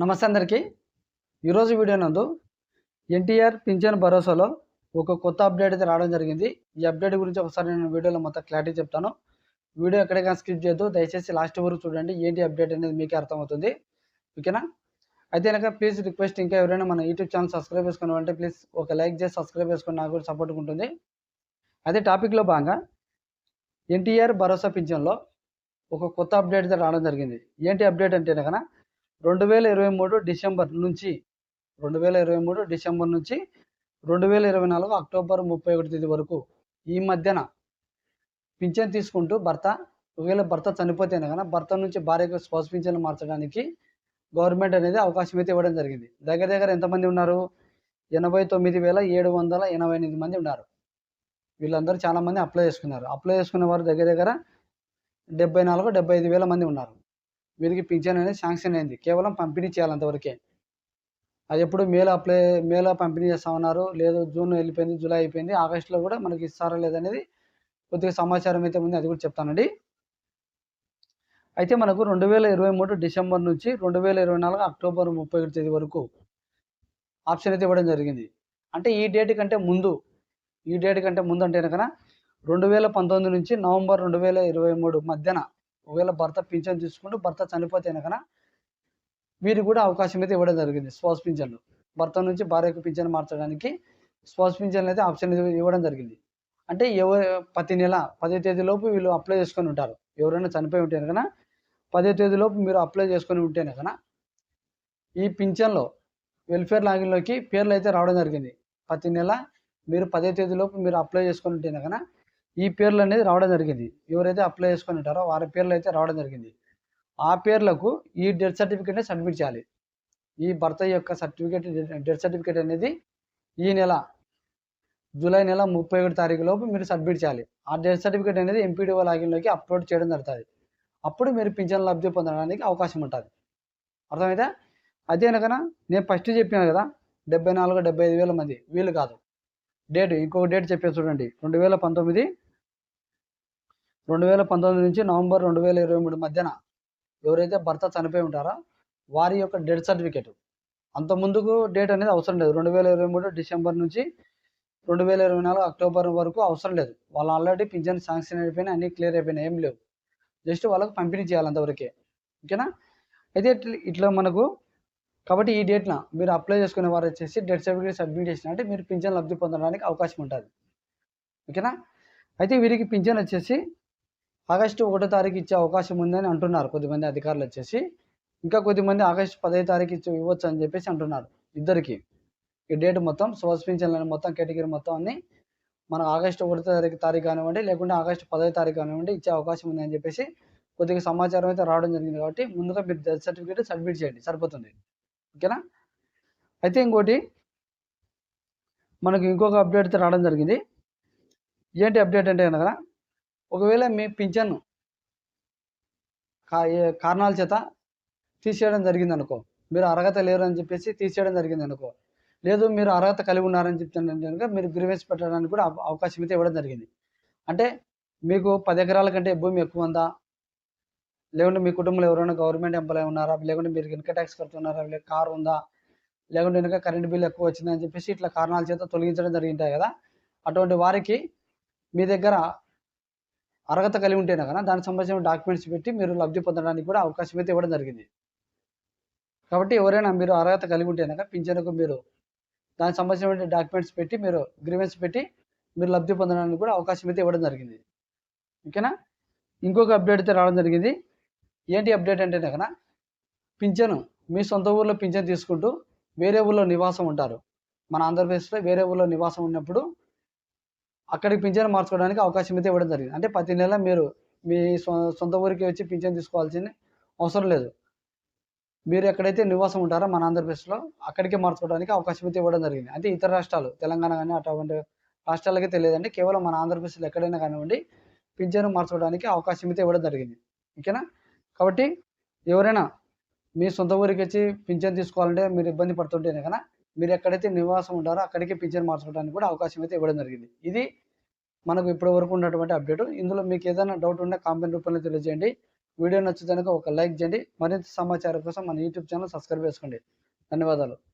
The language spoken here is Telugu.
నమస్తే అందరికీ. ఈరోజు వీడియో నందు ఎన్టీఆర్ పింఛన్ భరోసాలో ఒక కొత్త అప్డేట్ అయితే రావడం జరిగింది. ఈ అప్డేట్ గురించి ఒకసారి నేను వీడియోలో మొత్తం క్లారిటీ చెప్తాను. వీడియో ఎక్కడికైనా స్కిప్ చేయొద్దు. దయచేసి లాస్ట్ వరకు చూడండి. ఏంటి అప్డేట్ అనేది మీకే అర్థమవుతుంది. ఓకేనా? అయితే కనుక ప్లీజ్ రిక్వెస్ట్ ఇంకా ఎవరైనా మన యూట్యూబ్ ఛానల్ సబ్స్క్రైబ్ చేసుకుని ప్లీజ్ ఒక లైక్ చేసి సబ్స్క్రైబ్ చేసుకుని నాకు కూడా సపోర్ట్ ఉంటుంది. అదే టాపిక్లో భాగంగా ఎన్టీఆర్ భరోసా పింఛన్లో ఒక కొత్త అప్డేట్ అయితే రావడం జరిగింది. ఏంటి అప్డేట్ అంటే కనుక రెండు వేల ఇరవై మూడు డిసెంబర్ నుంచి రెండు వేల ఇరవై మూడు డిసెంబర్ నుంచి రెండు వేల ఇరవై నాలుగు అక్టోబర్ ముప్పై ఒకటి తేదీ వరకు ఈ మధ్యన పింఛన్ తీసుకుంటూ భర్త ఒకవేళ భర్త చనిపోతేనే కనుక భర్త నుంచి భార్యకు స్పౌస్ పింఛన్ మార్చడానికి గవర్నమెంట్ అనేది అవకాశం అయితే ఇవ్వడం జరిగింది. దగ్గర దగ్గర ఎంతమంది ఉన్నారు? ఎనభై తొమ్మిది వేల ఏడు వందల ఎనభై ఎనిమిది మంది ఉన్నారు. వీళ్ళందరూ చాలామంది అప్లై చేసుకున్నారు. అప్లై చేసుకున్న వారు దగ్గర దగ్గర డెబ్బై నాలుగు డెబ్బై ఐదు వేల మంది ఉన్నారు. వీరికి పింఛన్ అనేది శాంక్షన్ అయింది. కేవలం పంపిణీ చేయాలి అంతవరకే. అది ఎప్పుడు మేలో అప్లై మేలో పంపిణీ చేస్తామన్నారు లేదు జూన్ వెళ్ళిపోయింది జూలై అయిపోయింది. ఆగస్టులో కూడా మనకి ఇస్తారా లేదనేది కొద్దిగా సమాచారం అయితే ఉంది. అది కూడా చెప్తానండి. అయితే మనకు రెండు వేల ఇరవై మూడు డిసెంబర్ నుంచి రెండు వేల ఇరవై నాలుగు అక్టోబర్ ముప్పై ఒకటి తేదీ వరకు ఆప్షన్ అయితే ఇవ్వడం జరిగింది. అంటే ఈ డేట్ కంటే ముందు ఈ డేట్ కంటే ముందు అంటే కనుక రెండు వేల పంతొమ్మిది నుంచి నవంబర్ రెండు వేల ఇరవై మూడు మధ్యన ఒకవేళ భర్త పింఛన్ తీసుకుంటూ భర్త చనిపోతే కనుక వీరికి కూడా అవకాశం అయితే ఇవ్వడం జరిగింది స్వాస్ పింఛన్లు. భర్త నుంచి భార్యకు పింఛన్ మార్చడానికి స్వాస్ పింఛన్లు అయితే ఆప్షన్ ఇవ్వడం జరిగింది. అంటే ఎవరు ప్రతి నెల పదే తేదీలోపు వీళ్ళు అప్లై చేసుకొని ఉంటారు. ఎవరైనా చనిపోయి ఉంటే కనుక పదే తేదీలోపు మీరు అప్లై చేసుకొని ఉంటే కనుక ఈ పింఛన్లో వెల్ఫేర్ లాగిన్లోకి పేర్లు అయితే రావడం జరిగింది. ప్రతి నెల మీరు పదే తేదీలోపు మీరు అప్లై చేసుకొని ఉంటే కనుక ఈ పేర్లు అనేది రావడం జరిగింది. ఎవరైతే అప్లై చేసుకొని ఉంటారో వారి పేర్లు అయితే రావడం జరిగింది. ఆ పేర్లకు ఈ డెత్ సర్టిఫికేట్ని సబ్మిట్ చేయాలి. ఈ భర్త యొక్క సర్టిఫికేట్ డెత్ సర్టిఫికేట్ అనేది ఈ నెల జూలై నెల ముప్పై ఒకటి తారీఖు లోపు మీరు సబ్మిట్ చేయాలి. ఆ డెత్ సర్టిఫికేట్ అనేది ఎంపీడీఓ లాగిన్లోకి అప్లోడ్ చేయడం జరుగుతుంది. అప్పుడు మీరు పింఛన్ లబ్ధి పొందడానికి అవకాశం ఉంటుంది. అర్థమైతే అదే కనుక నేను ఫస్ట్ చెప్పాను కదా డెబ్బై నాలుగు డెబ్బై ఐదు వేల మంది వీళ్ళు కాదు. డేట్ ఇంకొక డేట్ చెప్పే చూడండి. రెండు వేల పంతొమ్మిది రెండు వేల పంతొమ్మిది నుంచి నవంబర్ రెండు వేల ఇరవై మూడు మధ్యన ఎవరైతే భర్త చనిపోయి ఉంటారో వారి యొక్క డెత్ సర్టిఫికేట్ అంత ముందుకు డేట్ అనేది అవసరం లేదు. రెండు వేల ఇరవై మూడు డిసెంబర్ నుంచి రెండు వేల ఇరవై నాలుగు అక్టోబర్ వరకు అవసరం లేదు. వాళ్ళు ఆల్రెడీ పింఛన్ శాంక్షన్ అయిపోయినాయి అన్నీ క్లియర్ అయిపోయినాయి ఏం లేవు. జస్ట్ వాళ్ళకి పంపిణీ చేయాలి అంతవరకే. ఓకేనా? అయితే ఇట్ల- ఇట్లా మనకు కాబట్టి ఈ డేట్న మీరు అప్లై చేసుకునే వారు వచ్చేసి డెత్ సర్టిఫికేట్ సబ్మిట్ చేసినట్టే మీరు పింఛన్ లబ్ధి పొందడానికి అవకాశం ఉంటుంది. ఓకేనా? అయితే వీరికి పింఛన్ వచ్చేసి ఆగస్టు ఒకటో తారీఖు ఇచ్చే అవకాశం ఉందని అంటున్నారు కొద్దిమంది అధికారులు వచ్చేసి. ఇంకా కొద్దిమంది ఆగస్టు పదహైదు తారీఖు ఇచ్చి ఇవ్వచ్చు అని చెప్పేసి అంటున్నారు ఇద్దరికి. ఈ డేట్ మొత్తం సోర్స్ పింఛన్లని మొత్తం కేటగిరీ మొత్తం అన్ని మన ఆగస్టు ఒకటో తారీఖు తారీఖు కానివ్వండి లేకుంటే ఆగస్టు పదహైదు తారీఖు కానివ్వండి ఇచ్చే అవకాశం ఉందని చెప్పేసి కొద్దిగా సమాచారం అయితే రావడం జరిగింది కాబట్టి ముందుగా మీరు డెత్ సర్టిఫికేట్ సబ్మిట్ చేయండి సరిపోతుంది. ఓకేనా? అయితే ఇంకోటి మనకు ఇంకొక అప్డేట్ రావడం జరిగింది. ఏంటి అప్డేట్ అంటే కనుక ఒకవేళ మీ పింఛన్ ఏ కారణాల చేత తీసేయడం జరిగింది అనుకో మీరు అర్హత లేరు అని చెప్పేసి తీసేయడం జరిగింది అనుకో లేదు మీరు అర్హత కలిగి ఉన్నారని చెప్తున్నారు కనుక మీరు గ్రీవెన్స్ పెట్టడానికి కూడా అవకాశం అయితే ఇవ్వడం జరిగింది. అంటే మీకు పది ఎకరాల కంటే భూమి ఎక్కువ ఉందా? లేకుంటే మీ కుటుంబంలో ఎవరైనా గవర్నమెంట్ ఎంప్లాయీ ఉన్నారా? లేకుంటే మీరు ఇన్కమ్ ట్యాక్స్ కడుతున్నారా? లేక కార్ ఉందా? లేకుంటే ఇంకా కరెంట్ బిల్ ఎక్కువ వచ్చిందని చెప్పేసి ఇట్లా కారణాల చేత తొలగించడం జరిగింటాయి కదా? అటువంటి వారికి మీ దగ్గర అర్హత కలిగి ఉంటేనే కదా దానికి సంబంధించిన డాక్యుమెంట్స్ పెట్టి మీరు లబ్ధి పొందడానికి కూడా అవకాశం అయితే ఇవ్వడం జరిగింది. కాబట్టి ఎవరైనా మీరు అర్హత కలిగి ఉంటేనే పింఛన్కు మీరు దానికి సంబంధించిన డాక్యుమెంట్స్ పెట్టి మీరు గ్రీవెన్స్ పెట్టి మీరు లబ్ధి పొందడానికి కూడా అవకాశం అయితే ఇవ్వడం జరిగింది. ఓకేనా? ఇంకొక అప్డేట్ అయితే రావడం జరిగింది. ఏంటి అప్డేట్ అంటే కనుక పింఛను. మీ సొంత ఊర్లో పింఛను తీసుకుంటూ వేరే ఊర్లో నివాసం ఉంటారు. మన ఆంధ్రప్రదేశ్లో వేరే ఊర్లో నివాసం ఉన్నప్పుడు అక్కడికి పింఛను మార్చుకోవడానికి అవకాశం అయితే ఇవ్వడం జరిగింది. అంటే ప్రతి నెల మీరు మీ సొ- సొంత ఊరికి వచ్చి పింఛను తీసుకోవాల్సిన అవసరం లేదు. మీరు ఎక్కడైతే నివాసం ఉంటారో మన ఆంధ్రప్రదేశ్లో అక్కడికే మార్చుకోవడానికి అవకాశం అయితే ఇవ్వడం జరిగింది. అంటే ఇతర రాష్ట్రాలు తెలంగాణ కానీ అటువంటి రాష్ట్రాలకే తెలియదండి. కేవలం మన ఆంధ్రప్రదేశ్లో ఎక్కడైనా కానివ్వండి పింఛను మార్చుకోవడానికి అవకాశం అయితే ఇవ్వడం జరిగింది. ఓకేనా? కాబట్టి ఎవరైనా మీ సొంత ఊరికి వచ్చి పింఛన్ తీసుకోవాలంటే మీరు ఇబ్బంది పడుతుంటేనే కదా మీరు ఎక్కడైతే నివాసం ఉంటారో అక్కడికి పింఛన్ మార్చుకోవడానికి కూడా అవకాశం అయితే ఇవ్వడం జరిగింది. ఇది మనకు ఇప్పటి వరకు ఉన్నటువంటి అప్డేట్. ఇందులో మీకు ఏదైనా డౌట్ ఉంటే కామెంట్ రూపంలో తెలియజేయండి. వీడియో నచ్చితే ఒక లైక్ చేయండి. మరింత సమాచారం కోసం మన యూట్యూబ్ ఛానల్ సబ్స్క్రైబ్ చేసుకోండి. ధన్యవాదాలు.